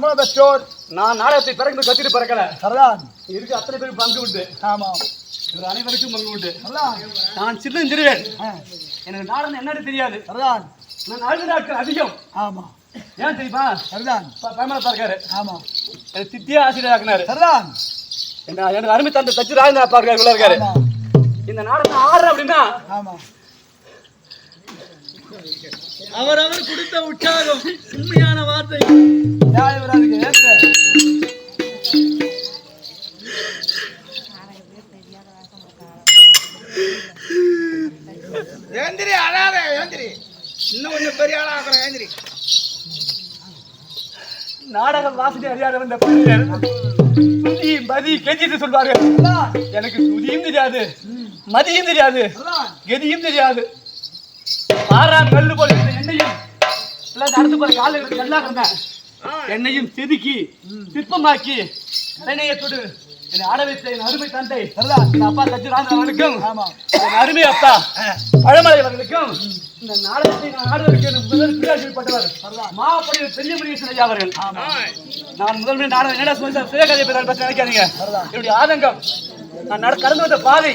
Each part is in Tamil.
நம்மள பெற்றோர் நான் நாடகத்தை பிறகு கத்திட்டு பிறக்கல. சரிதான். இருக்கு அத்தனை பேருக்கு பங்கு உண்டு. ஆமா. இவர் அனைவருக்கும் பங்கு உண்டு. நான் சின்னஞ்சிறுவேன் ஆ, எனக்கு நாடகம் என்னன்னு தெரியாது. சரிதான். நான் அழுது நாட்கள் அதிகம். ஆமா. ஏன் தெரியுமா? சரிதான். பயமலத்தா இருக்காரு ஆமா. எனக்கு தித்தியா ஆசிரியர் ஆக்குனாரு சரிதான். என்ன எனக்கு அருமை தந்தை தச்சு ராஜேந்திரா பார்க்காரு உள்ள இருக்காரு. இந்த நாடகம் ஆடுற அப்படின்னா ஆமா. அவரவர் கொடுத்த உற்சாகம் உண்மையான வார்த்தை. ஏந்திரி அழாத ஏந்திரி. இன்னும் கொஞ்சம் பெரிய ஆளா ஆக்குறேன் ஏந்திரி. நாடகம் வாசனை அறியாத வந்த பையன் சுதி மதி கெஞ்சிட்டு சொல்வார்கள் எனக்கு சுதியும் தெரியாது மதியும் தெரியாது கதியும் தெரியாது. ஆறாம் கல்லு போல என்னையும் நடந்து போற காலையில் எல்லாம் இருந்தேன் என்னையும் செதுக்கி சிற்பமாக்கி இணையத்தோடு என்னை ஆட வைத்த என் அருமை தந்தை என் அப்பா அவர்களுக்கும் ஆமா. என் அருமை அப்பா பழமலை அவர்களுக்கும் இந்த நாடகத்தை நான் ஆடுவதற்கு எனக்கு முதல் பிரியாசிப்பட்டவர் மாப்படி பெரிய ஐயா அவர்கள். நான் முதல் முறை நாடகம் என்ன சொல்லி சுயகதை பற்றி நினைக்காதீங்க. என்னுடைய ஆதங்கம். நான் நட கடந்து வந்த பாதை.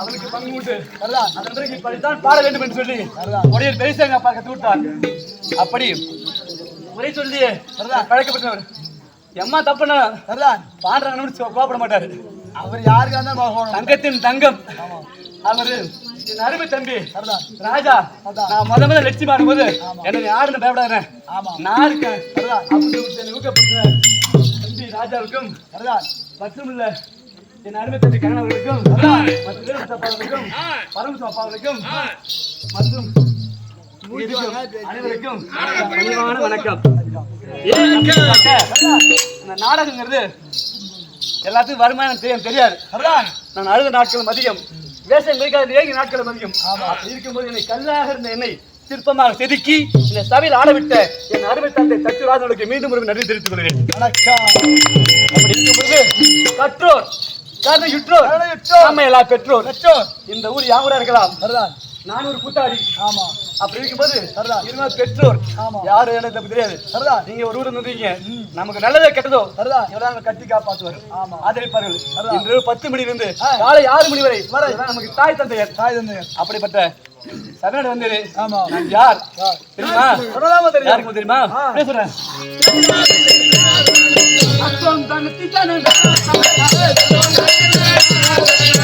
அவனுக்கு பங்கு உண்டு. அதன் பிறகு இப்படித்தான் பாட வேண்டும் என்று சொல்லி. உடைய பெரிசங்க அப்பா கத்து விட்டார் அப்படி உரை சொல்லி பழக்கப்பட்டவர். எம்மா தப்புனா பாடுறாங்கன்னு கோபப்பட மாட்டாரு. அவர் யாருக்கா இருந்தாலும் தங்கத்தின் தங்கம். அவரு என் அருமை தம்பி. ராஜா. நான் முத முத லட்சியம் ஆடும்போது. என்ன நீ ஆடுன்னு பயப்படாத. ஆமா. நான் இருக்கேன். அப்படின்னு என்னை ஊக்கப்படுத்துற தம்பி ராஜாவுக்கும் மற்றும் இல்ல. என் அருமை தம்பி கணவர்களுக்கும் மற்றும் அப்பாவுக்கும் அப்பாவுக்கும் மற்றும் அனைவருக்கும் பணிவான வணக்கம். இந்த நாடகங்கிறது எல்லாத்துக்கும் வருமானம் தெரியும் தெரியாது. நான் அழுத நாட்களும் அதிகம் வேஷம் கிடைக்காத ஏழு நாட்களும் அதிகம். இருக்கும்போது என்னை கல்லாக இருந்த என்னை சிற்பமாக செதுக்கி இந்த சபையில் ஆடவிட்ட என் அருமை தந்தை தச்சுராஜனுக்கு மீண்டும் ஒரு நன்றி தெரிவித்துக் கொள்கிறேன். வணக்கம். அப்படி இருக்கும்போது கற்றோர் நம்ம எல்லாம் பெற்றோர். பெற்றோர். இந்த ஊர் யாவரா இருக்கலாம்? சரிதான். நான் ஒரு ஆமா. அப்படி இருக்கும்போது சரிதான். இருந்தால் பெற்றோர். ஆமா. யாரு எனக்கு தெரியாது. சரிதான். நீங்க ஒரு ஊர்ல இருந்தீங்க நமக்கு நல்லதோ கெட்டதோ சரிதான். இவராங்க கட்டி காப்பாற்றுவார் ஆமா. ஆதரிப்பார்கள். இன்று பத்து மணியிலிருந்து ஆ. காலை ஆறு மணி வரை இவர்தான் நமக்கு தாய் தந்தையர். தாய் தந்தையர். அப்படிப்பட்ட சபையோட வந்தது. ஆமா. யார்? தெரியுமா? தெரியும்? தெரியுமா ஆ. பேசுறேன்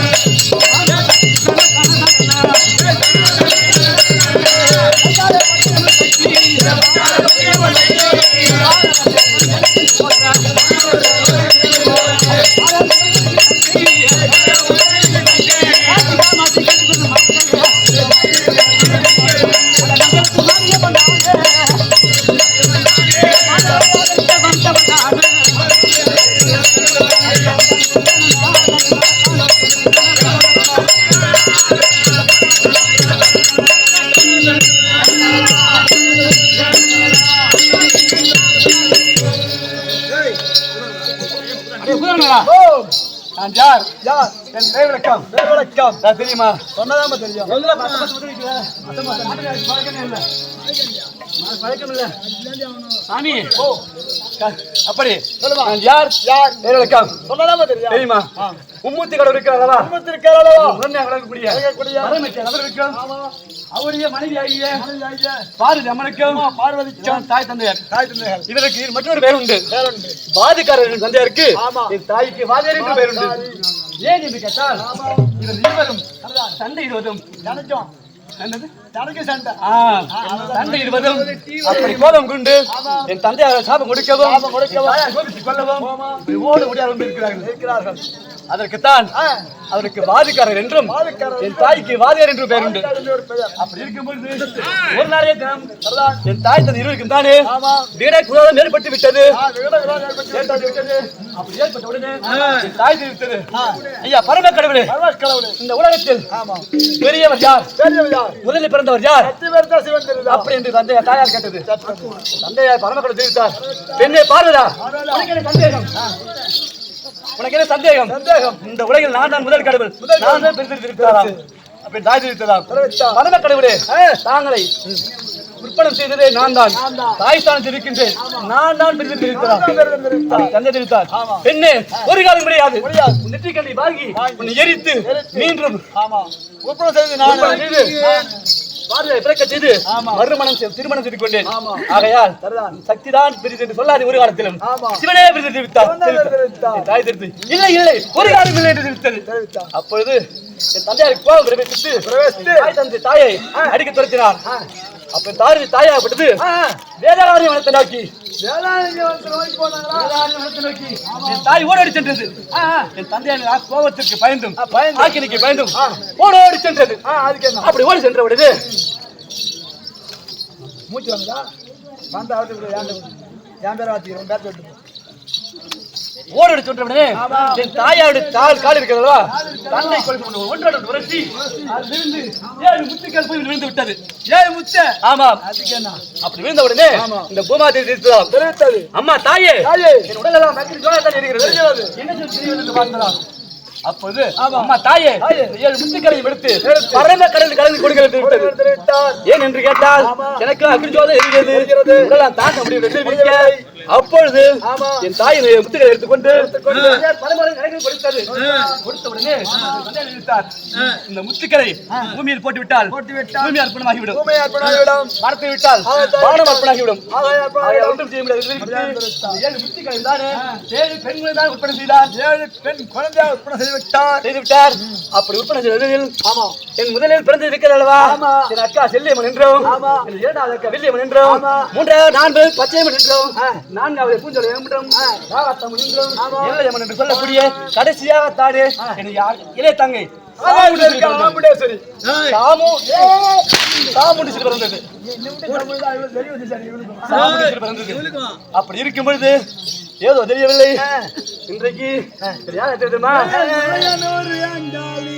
வணக்கம். நான் தெரியுமா? சொன்னதாம தெரியும். சாமி. அப்படி. யார்? யார்? பேர் விளக்கம் சொன்னதாம தெரியும். தெரியுமா? ஆ. மும்மூர்த்தி கடவுள் பரமேஸ்வரன் அவர்களுக்கும் ஆமா. அவருடைய மனைவி ஆகிய பார்வதி அம்மனுக்கும் பார்வதிக்கும் தாய் தந்தையர். தாய் தந்தைகள் இவருக்கு மற்றொரு பேர் உண்டு வாதிக்காரர் தந்தையருக்கு. என் தாய்க்கு வாதியார் என்று பேர் உண்டு ஏன் என்று கேட்டால் இவர் இருவரும் சண்டை இடுவதும் நினைக்கும் என்னது? தனக்கு சண்டை. ஆ, சண்டை இடுவதும் அப்படி கோபம் கொண்டு என் தந்தையார் சாபம் கொடுக்கவும் கொள்ளவும் ஓட முடியாது இருக்கிறார்கள் இருக்கிறார்கள். அதற்குத்தான் அவருக்கு வாதிக்காரர் என்றும் என் தாய்க்கு வாதியார் என்று பெயர் உண்டு. அப்படி இருக்கும்போது ஒரு நாளே தினம் என் தாய் தன் இருவருக்கும் தானே ஆமா வீடை குலாதம் ஏற்பட்டு விட்டது. அப்படி ஏற்பட்ட உடனே என் தாய் தெரிவித்தது ஐயா பரம கடவுளே இந்த உலகத்தில் பெரியவர் யார்? பெரியவர் யார் முதலில் பிறந்தவர் யார்? அப்படி என்று தந்தை தாயார் கேட்டது. தந்தையார் பரம கடவுள் தெரிவித்தார். பெண்ணே பாருதா சந்தேகம். உனக்கு என்ன சந்தேகம்? சந்தேகம். இந்த உலகில் நான் தான் முதல் கடவுள். நான் தான் பிரித்திருக்கிறாராம் அப்படி தாய் தெரிவித்ததாம் தெரிவித்தார். பரம கடவுளே தாங்களை விற்பனம் செய்ததே நான் தான். தாய் ஸ்தானத்தில் இருக்கின்றேன். நான் தான் பிரித்திருக்கிறார் தந்தை தெரிவித்தார் பெண்ணே ஒரு காலம் கிடையாது நெற்றிக்கண்ணை வாங்கி உன்னை எரித்து மீண்டும் ஆமா. உற்பத்தி செய்து நான் திருமணம் செய்து பார்வையை பிறக்க செய்து மறுமணம் திருமணம் செய்து கொண்டேன். ஆகையால் சக்தி தான் பெரிது என்று சொல்லாது ஒரு காலத்திலும். சிவனே பெரிது தெரிவித்தார் தாய் தெரிவித்து இல்லை இல்லை. ஒரு காலம் இல்லை என்று தெரிவித்தது. தெரிவித்தார். அப்பொழுது என் தந்தையாருக்கு கோபம் பிரவேசித்து பிரவேசித்து. தாய் தந்தை தாயை அடிக்க துரத்தினார். அப்ப தாய் தாயாகப்பட்டது. வேதாராணி வனத்தை நோக்கி. வேளாண்மை வந்து நோக்கி போனாங்களா? வேதாராணி வனத்தை நோக்கி. என் தாய் ஓடோடி சென்றது. என் தந்தையான கோபத்திற்கு பயந்தும். ஆக்கினிக்கு பயந்தும் ஓடோடி சென்றது. அதுக்கு அப்படி ஓடி சென்ற பொழுது மூச்சு வாங்குதா? வந்த அவருக்கு என் பேரை வாத்திக்கிறேன் பேர் சொல்லிட்டு ஓடோடி சென்ற உடனே என் தாயாவுடைய கால் கால் இருக்கிறதா தந்தை ஒன்றோட விழுந்து ஏழு முத்துக்கள் போய் விழுந்து விட்டது. ஏய் முத்த? என்ன அப்படி விழுந்த உடனே இந்த தெரிவித்ததாம். தெரிவித்தது. அம்மா தாயே. என் உடலெல்லாம் இருக்கிறது என்ன சொல்லி பார்க்கலாம். அப்போது அம்மா தாயே ஏழு முத்துக்களை எடுத்து பரம கடலில் கலந்து கொடுக்கிறது ஏன் என்று கேட்டால் எனக்கு அக்னிஜோதம் உடலாம் தாங்க தெரிவிக்க அப்பொழுது ஆமா. என் தாய் இந்த முத்துக்களை எடுத்துக்கொண்டு கொடுத்த உடனே இந்த முத்துக்களை பூமியில் போட்டு விட்டால் பூமி அர்ப்பணமாகிவிடும். மரத்தை விட்டால் வானம் அர்ப்பணமாகிவிடும். ஒன்றும் செய்ய முடியாது. முத்துக்களை தானே ஏழு பெண்களை தான் உற்பத்தி செய்தார். ஏழு பெண் குழந்தையா உற்பத்தி செய்து விட்டார் செய்து விட்டார் அப்படி உற்பத்தி செய்ததில் ஆமா. என் முதலில் பிறந்து இருக்கிறது அல்லவா? ஆமா. என் அக்கா செல்லியம்மன் என்றும் இரண்டாவது அக்கா வெள்ளியம்மன் என்றும். மூன்றாவது நான்கு பச்சையம்மன் என்றும் நான்காவது பூஞ்சொலை என்றும் எல்லையம்மன் என்று சொல்லக்கூடிய கடைசியாக தாடு என் யா- இளைய தங்கை அப்படி இருக்கும் பொழுது ஏதோ தெரியவில்லை இன்றைக்கு யார் தெரியுமா நூறு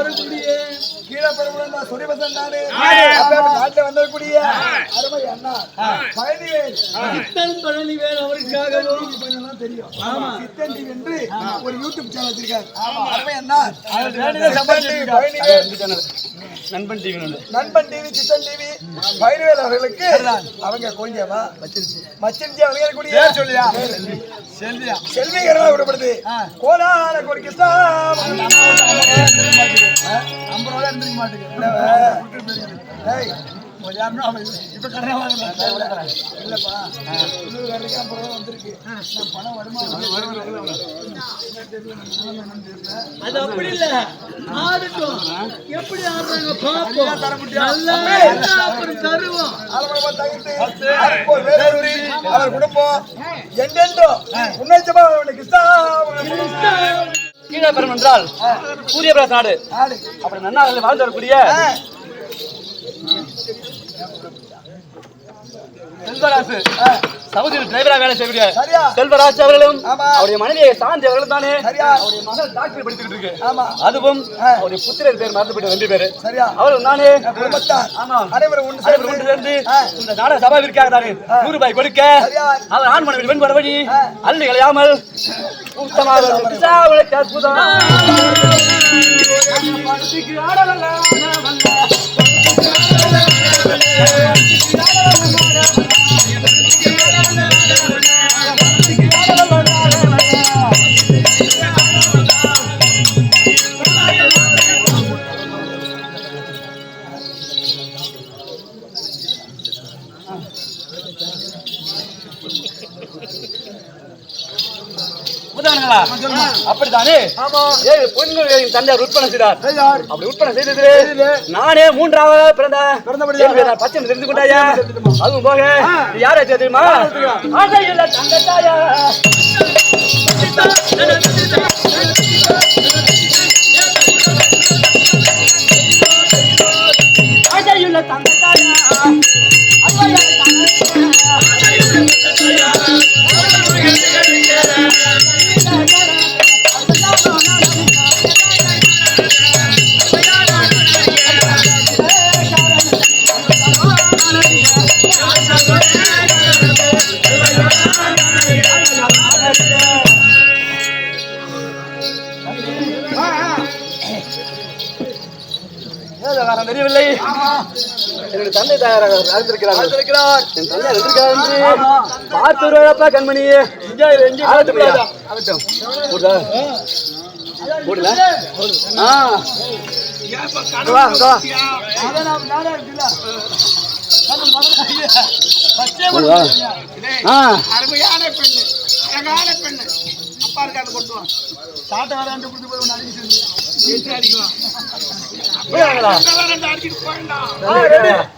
வரக்கூடிய கீழே பெரும்பு தானே சூரியபேசன் நாடு அப்ப நாட்டில் வந்திருக்கூடிய அருமை அண்ணா. பழனிவேல் சித்தன் கொஞ்சம் தெரியும். சித்தன் டிவி என்று ஒரு யூடியூப் சேனல் வச்சிருக்காரு. அருமை அண்ணா. பழனிவேல் நண்பன் டிவி நண்பன் டிவி சித்தன் டிவி. பைரவேல் அவர்களுக்கு அவங்க குழந்தையவா மச்சிருச்சி. அவங்க கூடிய சொல்லியா? செல்வியா? செல்விகரமா விடப்படுது கோலால கோடி கிருஷ்ணா ரூபா இருந்துக்க மாட்டேங்குது. இது வரைக்கும் வந்திருக்கு நான் பணம் அது அப்படி இல்லை ஆடட்டும் எப்படி ஆடுறாங்க பாப்போம் நல்லா அப்புறம் தருவோம் அவர் குடும்பம் கிருஷ்ணா கீழே பெறும் என்றால் சூரியபிரகாஷ் நாடு ஆடு. அப்படி வாழ்ந்து வரக்கூடிய செல்வராசு. சவுதியில் டிரைவரா வேலை செய்யக்கூடிய செல்வராஜ் அவர்களும். அவருடைய மனைவியை சாந்தி அவர்களும் தானே அவருடைய மகள் டாக்டர் படித்துக்கிட்டு இருக்கு. ஆமா. அதுவும் அவருடைய புத்திரர் பேர் மறந்து போயிட்டு ரெண்டு பேரு. சரியா. அவரும் ஆமாம் அனைவரும் ஒன்று சேர்ந்து. இந்த நாடக சபாவிற்காக தானே நூறு ரூபாய் கொடுக்க அவர் ஆண் மனைவி வெண்பட வழி அள்ளி கலையாமல் அற்புதம். Thank you. கொடுத்தானுங்களா அப்படித்தானே? ஆமா. ஏழு பொண்கள் தந்தையார் உட்பண செய்தார். அப்படி உட்பணம் செய்தது நானே மூன்றாவது பிறந்த பிறந்தபடியாக. பேர் பச்சை தெரிந்து கொண்டாயா? அதுவும் போக யாரை தெரியுமா? தங்கத்தாயா ஆசையுள்ள தங்கத்தாயா தந்தை தாயார் அறிந்திருக்கிறார்கள் இருக்கிறார் என் தந்தை இருக்கிறார் என்று பார்த்து வருவாப்பா இங்கே ஆகட்டும் போடுதா? போடல ஆ. வா, வா. அருமையான பெண்ணு அழகான பெண்ணு. அப்பா இருக்காது சாட்டை வராண்டு கொடுத்து போய் ஒன்று அடிக்க சொல்லி. அடிக்கலாம் அடிக்கிட்டு போயிடலாம்.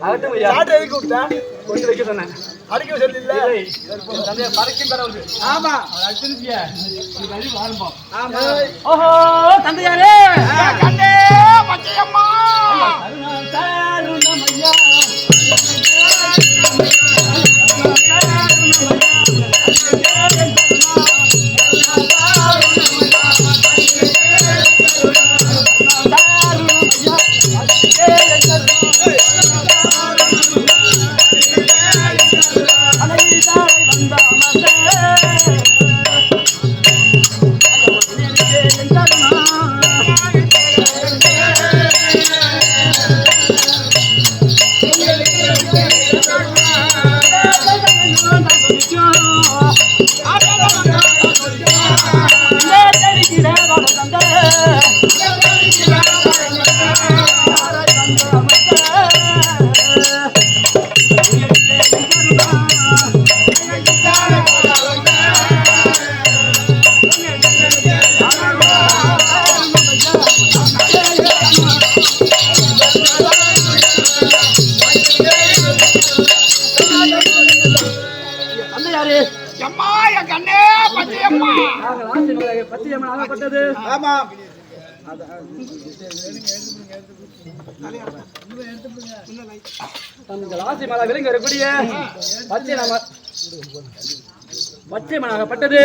ஆகட்டும் ஐயா சாட்டை எதுக்கு விட்ட? கொண்டு வைக்க சொன்னேன். அடிக்க சொல்லி இல்ல. தந்தையை பறக்கும் கடவுள் ஆமா. ஆமா. ஏய், ஓஹோ தந்தையாரே. கண்ணே தங்கள் ஆசை மலை விலங்கு வரக்கூடிய பச்சை நம்ம பச்சை மனாகப்பட்டது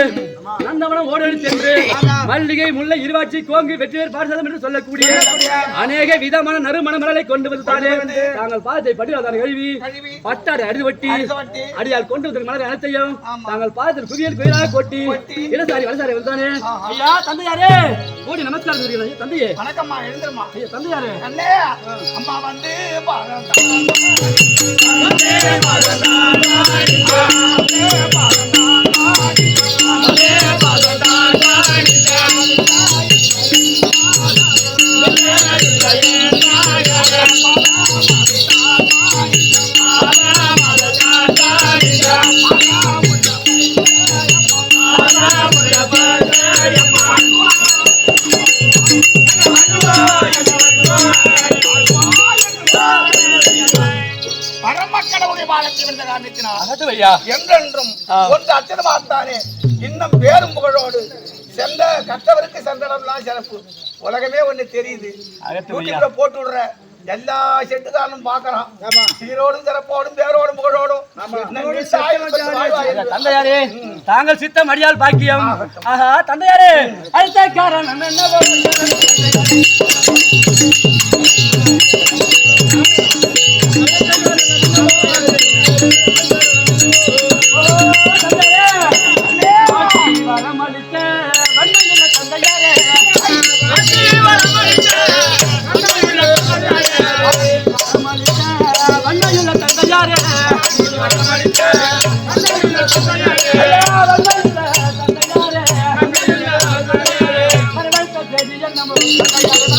நந்தவனம் ஓடோடி சென்று மல்லிகை முல்லை இருவாச்சி கோங்கு வெற்றிவேர் பாரசதம் என்று சொல்லக்கூடிய அநேக விதமான நறுமண மலரை கொண்டு வந்து தானே தாங்கள் பாதத்தை படிவாதான கழுவி பட்டாடை அடிவட்டி அடியால் கொண்டு வந்த மலர் அனைத்தையும் தாங்கள் பாதத்தில் குவியல் குவியலாக கொட்டி இடசாரி வலசாரி வந்தானே. ஐயா தந்தையாரே! ஓடி நமஸ்காரம் தந்தையே. வணக்கம்மா எழுந்துருமா ஐயா தந்தையாரே. அம்மா வந்து பாதம் என்றென்றும் ஒன்று அச்சனமாத்தானே இன்னும் பேரும் புகழோடு சென்ற கற்றவருக்கு சென்றடம்லாம் சிறப்பு. உலகமே ஒண்ணு தெரியுது. போட்டு விடுற எல்லா செட்டுக்காரனும் பாக்குறான் சீரோடும் சிறப்போடும் பேரோடும் புகழோடும். தந்தையாரே தாங்கள் சித்தம் அடியால் பாக்கியம். ஆஹா தந்தையாரே அடுத்த காரணம் என்னவோ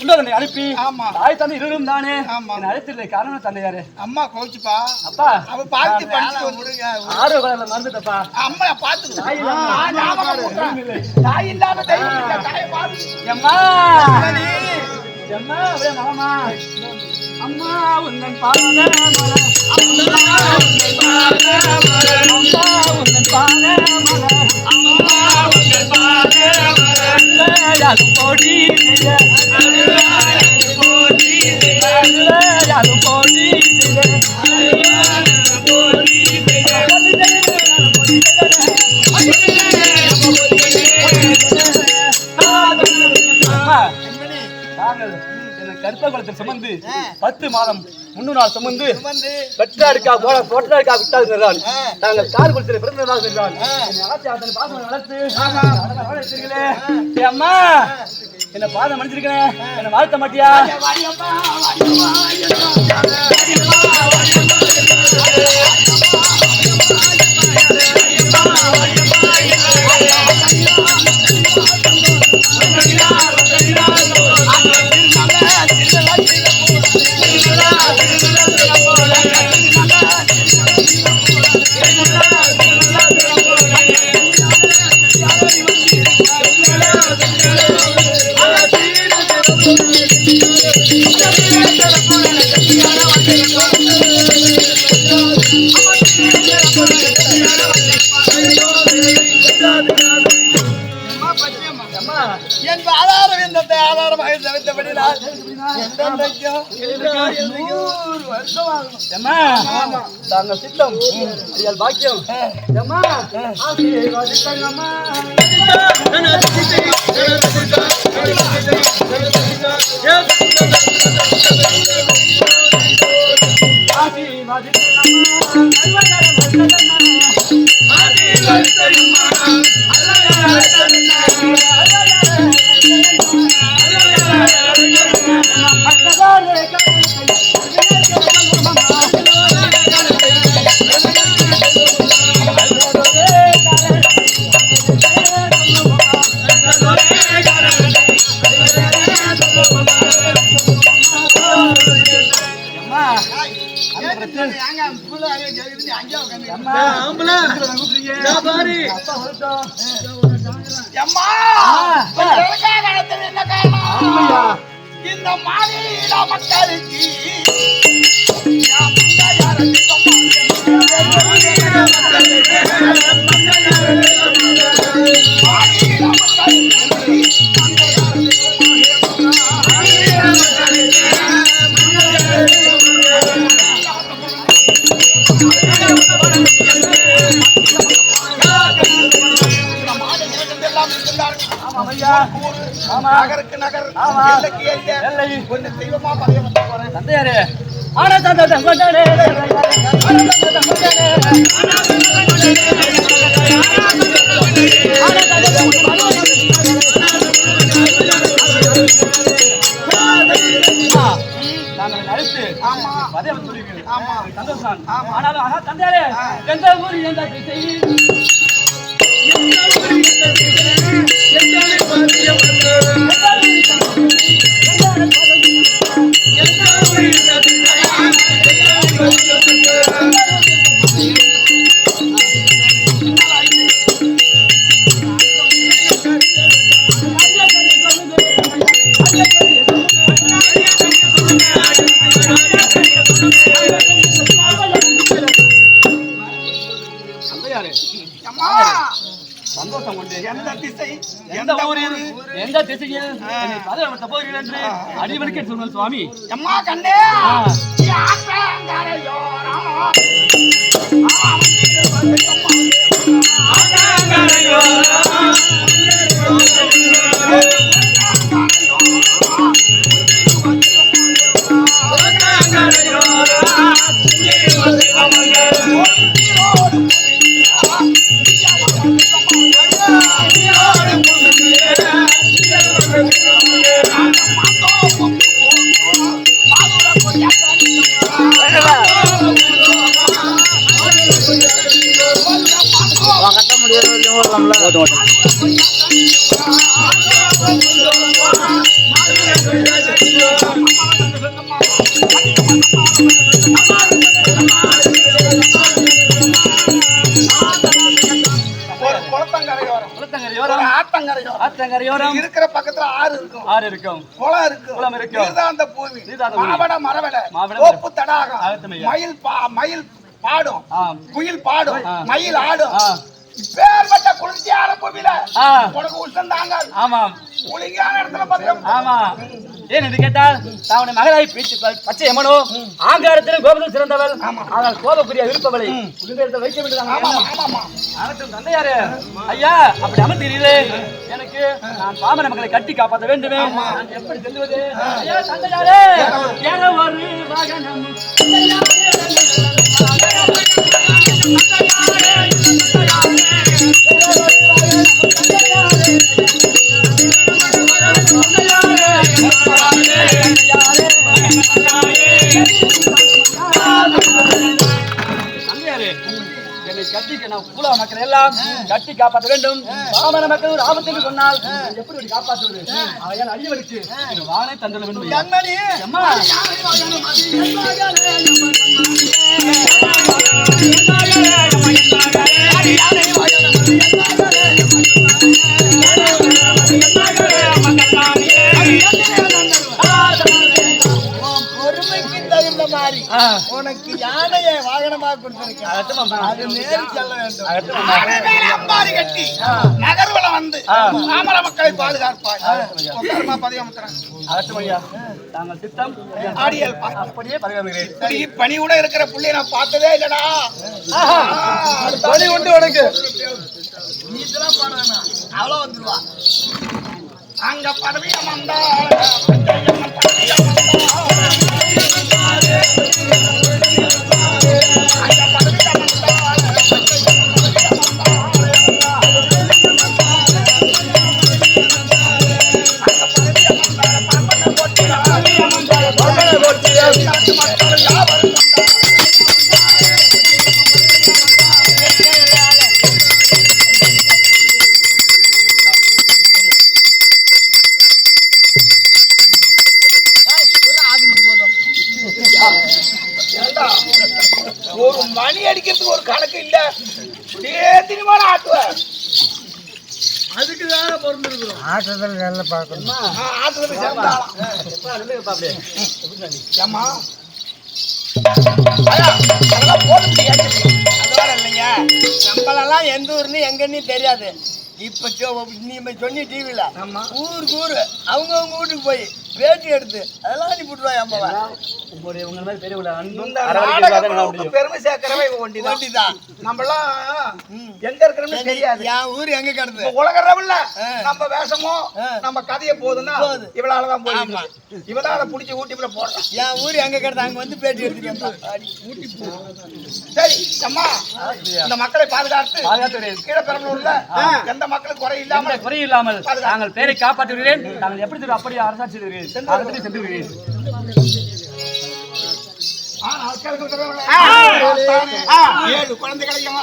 உள்ளதனை அனுப்பி. ஆமா. தாய் தந்தை இருவரும் தானே. அழைத்திருந்த காரணம் தந்தையாரு. அம்மா கோச்சுப்பா அப்பா அவ பார்த்து படிச்சு ஆர்வ கலர்ல மறந்துட்டப்பா. அம்மா பாத்து தாய் இல்லாம எம்மா. எம்மா அப்படியே மாமா. அம்மா உந்தன் பாத அம்மா உந்தன் பாத அம்மா உந்தன் பாத யாரு போடி யாரு போடி நாங்கள் குளத்தில் சுமந்து பத்து மாதம் முன்னூறு நாள் சுமந்து. பெற்றாருக்கா போல தோற்றாருக்கா விட்டாது என்றால் நாங்கள் கார் குளத்தில் பிறந்த நாள் பாசம் வளர்த்து அம்மா என்ன பாதம் மன்னிச்சிருக்கேன் என்ன வாழ்த்த மாட்டியா? அம்மா என்றென்றைக்கும் சித்தம் ஐயால் பாக்கியம் நகருக்கு நகர். எல்லைக்கு எல்லை. ஒன்று தெய்வமா பதவி வந்து போறேன் தந்தையாரே ஆனா தந்த தங்கோட்டாரே ஆனாலும் ஆனா தந்தையாரே எந்த ஊர் எந்த திசை சுவாமி. அம்மா கண்ணே. இருக்கும் குளம் இருக்கும் குளம் இருக்கும். பூமி நீர்தாந்த பூமி. மாவட மரவட மாவட தடாகம். மயில் பா- மயில் பாடும் ஆம். குயில் பாடும். மயில் ஆடும் ஆ. இப்பேற்பட்ட குளிர்ச்சியான பூமியில. உனக்கு உஷ்ணம் தாங்க ஆமாம் குளிர்ச்சியான இடத்துல பத்திரம் ஆமா ஏன் என்று கேட்டால் தாவுடைய மகளாய் பீச்சு பச்சை எமனோ ஆங்காரத்திலும் கோபத்தில் சிறந்தவள். ஆனால் கோபக்குரிய விருப்பவளை குடும்பத்தில் வைக்க ஆகட்டும் தந்தையாரே. ஐயா அப்படி அமர்த்தீர்களே எனக்கு நான் பாமர மக்களை கட்டி காப்பாற்ற வேண்டுமே. எப்படி செல்வது? ஐயா தந்தையாரே. ஏற ஒரு வாகனம் பூலா மக்கள் எல்லாம் கட்டி காப்பாற்ற வேண்டும். பாமர மக்கள் ஒரு ஆபத்து என்று சொன்னால் எப்படி இப்படி காப்பாற்றுவது? அவையால் அடியவருக்கு இந்த வாழை வேண்டும். அம்மா உனக்கு யானையை வாகனமாக கொடுத்திருக்கேன். அது நேர் செல்ல வேண்டும். கட்டி நகர்வலம் வந்து. மாமல மக்களை பாதுகாப்பாய். உட்காருமா பதிவமுத்துறேன் அகட்டும் ஐயா? தாங்கள் திட்டம் ஆடியல் பா. அப்படியே பரிகாரம் சரி பணியோட இருக்கிற புள்ளைய நான் பார்த்ததே இல்லடா. பணி உண்டு உனக்கு. நீ இதெல்லாம் வந்துருவா. அங்க பதவியம் வந்தா போட்டு முடியாது. அதோட இல்லைங்க. நம்மளெல்லாம் எந்த ஊர்னு எங்கன்னு தெரியாது. இப்ப சொ- நீ இப்ப சொன்னி டிவில ஊருக்கு ஊரு அவங்க அவங்க வீட்டுக்கு போய் பேட்டி எடுத்து அதெல்லாம் நீ விட்டுருவாய் அம்மாவை உங்களுடைய மாதிரி அன்பும் தான் பெருமை சேர்க்கிறவன் இவன் ஒண்டிதான். வண்டிதான் நம்மளாம் எங்க இருக்கிறோம்னு தெரியாது. என் ஊர் எங்க கிடது இப்ப உலக ஆ. நம்ம வேஷமோ. நம்ம கதைய போகுதுன்னா போகுது. இவளாலதான் போய் ஆமா. இவதான் அதை புடிச்சு ஊட்டிப்புல போடுறான். என் ஊர் எங்க கிடது அங்க வந்து பேட்டி எடுத்துக்கேன். சரி அம்மா இந்த மக்களை பாதுகாத்து பாதுகாத்துகிறேன் கீழே பெரம்பலூர்ல எந்த மக்களும் குறை எந்த இல்லாம குறை இல்லாமல் நாங்கள் பேரை காப்பாற்றுகிறேன் நாங்கள் எப்படி அப்படியே அரசாட்சி சென்று வருகிறேன் ஏழு குழந்தைகளையும்.